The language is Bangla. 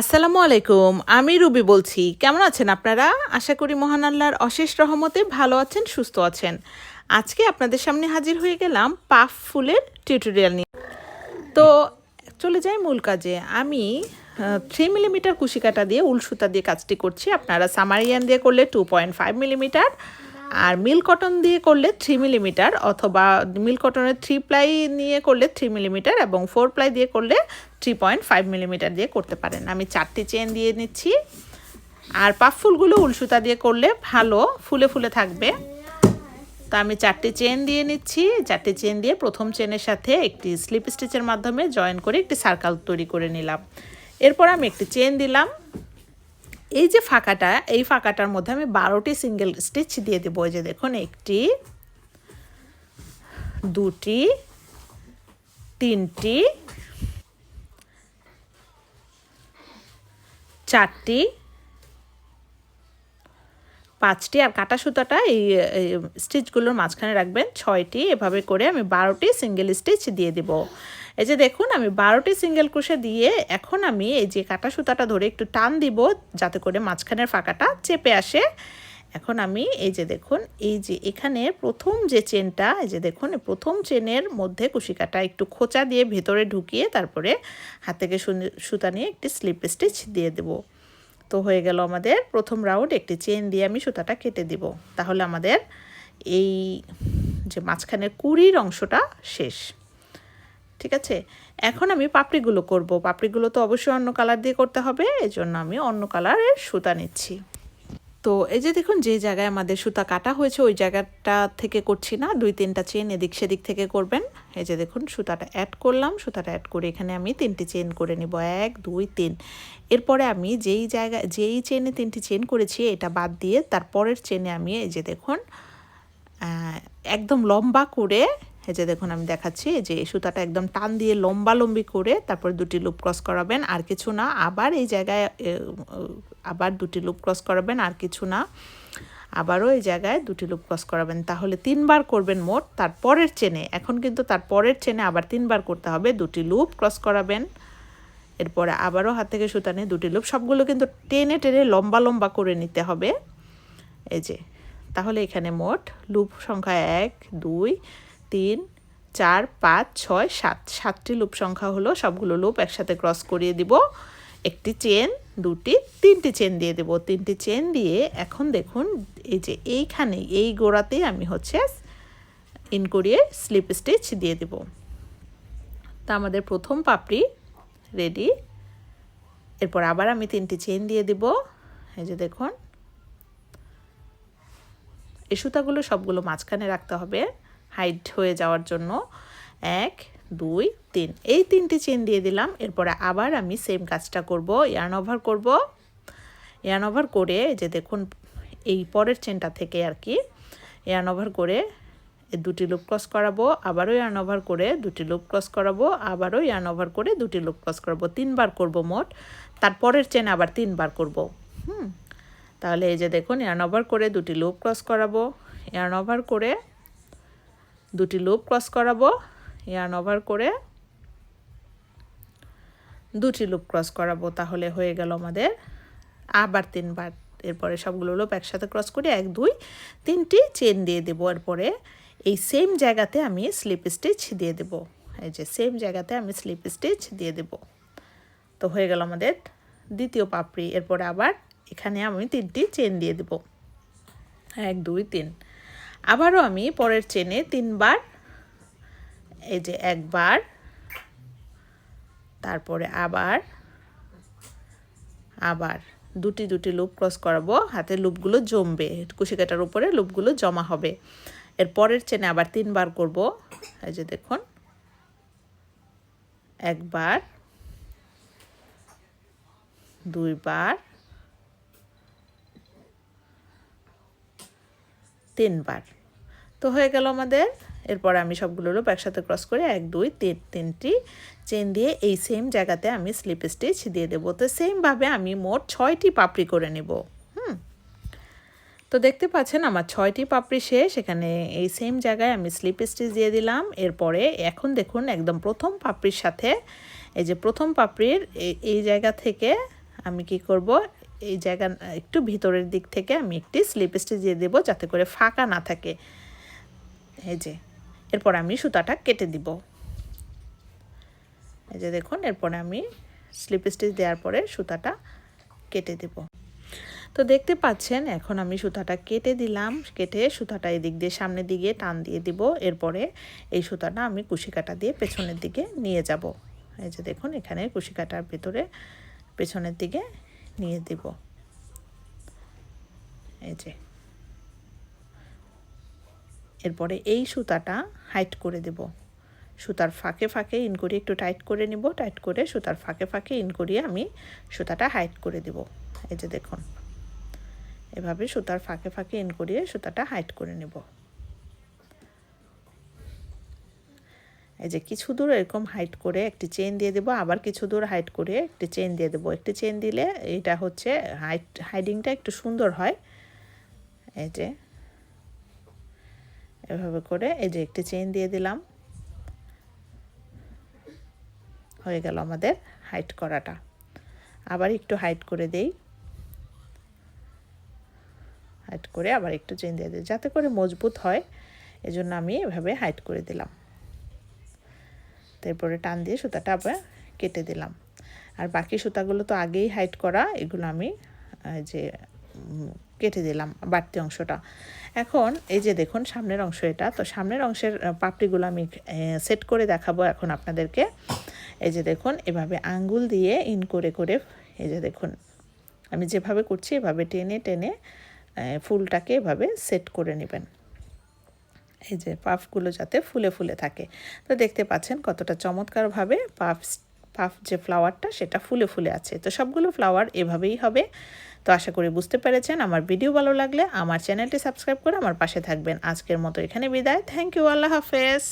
আসসালামু আলাইকুম, আমি রুবি বলছি। কেমন আছেন আপনারা? আশা করি মহান আল্লাহর অশেষ রহমতে ভালো আছেন, সুস্থ আছেন। আজকে আপনাদের সামনে হাজির হয়ে গেলাম পাফ ফুলের টিউটোরিয়াল নিয়ে। তো চলে যাই মূল কাজে। আমি থ্রি মিলিমিটার কুশি কাটা দিয়ে উল সুতা দিয়ে কাজটি করছি। আপনারা সামারিয়ান দিয়ে করলে টু পয়েন্ট ফাইভ মিলিমিটার আর মিল কটন দিয়ে করলে থ্রি মিলিমিটার অথবা মিল কটনের থ্রি প্লাই নিয়ে করলে থ্রি মিলিমিটার এবং ফোর প্লাই দিয়ে করলে থ্রি পয়েন্ট ফাইভ মিলিমিটার দিয়ে করতে পারেন। আমি চারটি চেন দিয়ে নিচ্ছি। আর পাফ ফুলগুলো উলসুতা দিয়ে করলে ভালো, ফুলে ফুলে থাকবে। তা আমি চারটি চেন দিয়ে নিচ্ছি। চারটি চেন দিয়ে প্রথম চেনের সাথে একটি স্লিপ স্টিচের মাধ্যমে জয়েন করে একটি সার্কাল তৈরি করে নিলাম। এরপর আমি একটি চেন দিলাম। এই যে ফাঁকাটা, এই ফাঁকাটার মধ্যে আমি বারোটি সিঙ্গেল স্টিচ দিয়ে দেবো। যে দেখুন, একটি, দুটি, তিনটি, চারটি পাঁচটি আর কাটা সুতাটা এই স্টিচগুলোর মাঝখানে রাখবেন। ছয়টি, এভাবে করে আমি বারোটি সিঙ্গেল স্টিচ দিয়ে দেব। এই যে দেখুন, আমি বারোটি সিঙ্গেল ক্রোশে দিয়ে এখন আমি এই যে কাটা সুতাটা ধরে একটু টান দিব, যাতে করে মাঝখানের ফাঁকাটা চেপে আসে। এখন আমি এই যে দেখুন, এই যে এখানে প্রথম যে চেনটা, এই যে দেখুন প্রথম চেনের মধ্যে কুশিকাটা একটু খোঁচা দিয়ে ভেতরে ঢুকিয়ে তারপরে হাত থেকে সুতা নিয়ে একটি স্লিপ স্টিচ দিয়ে দেবো। তো হয়ে গেল আমাদের প্রথম রাউন্ড একটি চেন দিয়ে আমি সুতাটা কেটে দিব। তাহলে আমাদের এই যে মাঝখানের কুড়ির অংশটা শেষ। ঠিক আছে? এখন আমি পাপড়িগুলো করব। পাপড়িগুলো তো অবশ্যই অন্য কালার দিয়ে করতে হবে, এজন্য আমি অন্য কালারের সুতা নিচ্ছি। তো এই যে দেখুন, যে জায়গায় আমাদের সুতা কাটা হয়েছে, ওই জায়গাটা থেকে করছি না। দুই তিনটা চেন এদিক সেদিক থেকে করবেন। এই যে দেখুন, সুতাটা অ্যাড করলাম। সুতাটা অ্যাড করে এখানে আমি তিনটি চেন করে নিব। এক, দুই, তিন। এরপরে আমি যেই জায়গায় যেই চেনে তিনটি চেন করেছি, এটা বাদ দিয়ে তারপরের চেনে আমি এই যে দেখুন একদম লম্বা করে এই যে দেখুন, আমি দেখাচ্ছি যে সুতাটা একদম টান দিয়ে লম্বা লম্বি করে তারপর দুটি লুপ ক্রস করাবেন, আর কিছু না। আবার এই জায়গায় আবার দুটি লুপ ক্রস করাবেন, আর কিছু না। আবারও এই জায়গায় দুটি লুপ ক্রস করাবেন। তাহলে তিনবার করবেন মোট, তারপরের চেনে, এখন কিন্তু তারপরের চেনে আবার তিনবার করতে হবে, দুটি লুপ ক্রস করাবেন। এরপরে আবারও হাত থেকে সুতা নিয়ে দুটি লুপ, সবগুলো কিন্তু টেনে টেনে লম্বা লম্বা করে নিতে হবে। এই যে, তাহলে এখানে মোট লুপ সংখ্যা এক, দুই তিন, চার, পাঁচ, ছয়, সাত। সাতটি লুপ সংখ্যা হলো সবগুলো লুপ একসাথে ক্রস করিয়ে দিব। একটি চেন দুটি, তিনটি চেন দিয়ে দেব। তিনটি চেন দিয়ে এখন দেখুন, এই যে এইখানে, এই গোড়াতেই আমি হচ্ছে ইন করিয়ে স্লিপ স্টিচ দিয়ে দেব। তা আমাদের প্রথম পাপড়ি রেডি এরপর আবার আমি তিনটি চেন দিয়ে দিব। এই যে দেখুন, এই সুতাগুলো সবগুলো মাঝখানে রাখতে হবে। হাইট হয়ে যাওয়ার জন্য এক, দুই, তিন। এই তিনটি চেন দিয়ে দিলাম। এরপরে আবার আমি সেম কাজটা করব ইয়ার্ন ওভার করব। ইয়ার্ন ওভার করে যে দেখুন, এই পরের চেনটা থেকে আর কি ইয়ার্ন ওভার করে দুটি লুপ ক্রস করাবো, আবারও ইয়ার্ন ওভার করে দুটি লুপ ক্রস করাবো, আবারও ইয়ার্ন ওভার করে দুটি লুপ ক্রস করাবো। তিনবার করব মোট। তারপরের চেন আবার তিনবার করব। হুম। তাহলে এই যে দেখুন ইয়ার্ন ওভার করে দুটি লুপ ক্রস করাবো। ইয়ার্ন ওভার করে দুটি লুপ ক্রস করাবো ইয়ার্ন ওভার করে দুটি লুপ ক্রস করাবো, তাহলে হয়ে গেল আমাদের আবার তিনবার। এরপরে সবগুলো লুপ একসাথে ক্রস করে এক, দুই, তিনটি চেন দিয়ে দেবো। এরপরে এই সেম জায়গাতে আমি স্লিপ স্টিচ দিয়ে দেব। এই যে সেম জায়গাতে আমি স্লিপ স্টিচ দিয়ে দেব। তো হয়ে গেল আমাদের দ্বিতীয় পাপড়ি। এরপরে আবার এখানে আমি তিনটি চেন দিয়ে দেব। এক, দুই, তিন। আবারও আমি পরের চেনে তিনবার, এই যে একবার, তারপরে আবার আবার দুটি দুটি লুপ ক্রস করাবো হাতে লুপগুলো জমবে, কুশিকাটার উপরে লুপগুলো জমা হবে। এর পরের চেনে আবার তিনবার করব, এই যে দেখুন, একবার, দুইবার তিনবার। তো হয়ে গেল আমাদের। এরপর আমি সবগুলো লুপ একসাথে ক্রস করে এক, দুই, তিন, তিনটি চেন দিয়ে এই সেম জায়গাতে আমি স্লিপ স্টিচ দিয়ে দেবো। তো সেমভাবে আমি মোট ছয়টি পাপড়ি করে নেব। হুম? তো দেখতে পাচ্ছেন আমার ছয়টি পাপড়ি শেষ। এখানে এই সেম জায়গায় আমি স্লিপ স্টিচ দিয়ে দিলাম। এরপরে এখন দেখুন একদম প্রথম পাপড়ির সাথে এই যে প্রথম পাপড়ির এই জায়গা থেকে আমি কি করব? এই জায়গা, একটু ভিতরের দিক থেকে আমি একটি স্লিপ স্টিচ দিয়ে দেবো যাতে করে ফাঁকা না থাকে। এই যে, এরপর আমি সুতাটা কেটে দিব। এই যে দেখুন, এরপরে আমি স্লিপ স্টিচ দেওয়ার পরে সুতাটা কেটে দেব। তো দেখতে পাচ্ছেন, এখন আমি সুতাটা কেটে দিলাম। কেটে সুতাটা এদিক দিয়ে সামনের দিকে টান দিয়ে দিব। এরপরে এই সুতাটা আমি কুশি কাটা দিয়ে পেছনের দিকে নিয়ে যাব। এই যে দেখুন, এখানে কুশি কাটার ভেতরে, পেছনের দিকে নিয়ে দিব। এই যে। এরপরে এই সুতাটা হাইট করে দেব। সুতার ফাঁকে ফাঁকে ইন করে একটু টাইট করে নিব। টাইট করে সুতার ফাঁকে ফাঁকে ইন করিয়ে আমি সুতাটা হাইট করে দেব। এই যে দেখুন। এভাবে সুতার ফাঁকে ফাঁকে ইন করিয়ে সুতাটা হাইট করে নেব। এই যে কিছু দূর এরকম হাইট করে একটি চেন দিয়ে দেবো, আবার কিছু দূর হাইট করে একটি চেন দিয়ে দেবো। একটি চেন দিলে এটা হচ্ছে হাইট হাইডিংটা একটু সুন্দর হয়। এই যে এভাবে করে এই যে একটি চেন দিয়ে দিলাম। হয়ে গেল আমাদের হাইট করাটা। আবার একটু হাইট করে দেই। হাইট করে আবার একটু চেন দিয়ে দিই, যাতে করে মজবুত হয়। এজন্য আমি এভাবে হাইট করে দিলাম। তারপরে টান দিয়ে সুতাটা আবার কেটে দিলাম। আর বাকি সুতাগুলো তো আগেই হাইট করা, এগুলো আমি যে কেটে দিলাম বাড়তি অংশটা। এখন এই যে দেখুন সামনের অংশ এটা, তো সামনের অংশের পাপড়িগুলো আমি সেট করে দেখাবো এখন আপনাদেরকে। এই যে দেখুন এভাবে আঙ্গুল দিয়ে ইন করে করে, এই যে দেখুন, আমি যেভাবে করছি এভাবে টেনে টেনে ফুলটাকে এভাবে সেট করে নেবেন। এই যে পাফগুলো যাতে ফুলে ফুলে থাকে। তো দেখতে পাচ্ছেন কতটা চমৎকারভাবে পাফ পাফ যে ফ্লাওয়ারটা সেটা ফুলে ফুলে আছে। তো সবগুলো ফ্লাওয়ার এভাবেই হবে। তো আশা করি বুঝতে পেরেছেন। আমার ভিডিও ভালো লাগলে আমার চ্যানেলটি সাবস্ক্রাইব করে আমার পাশে থাকবেন। আজকের মতো এখানে বিদায়। Thank you. আল্লাহ হাফেজ।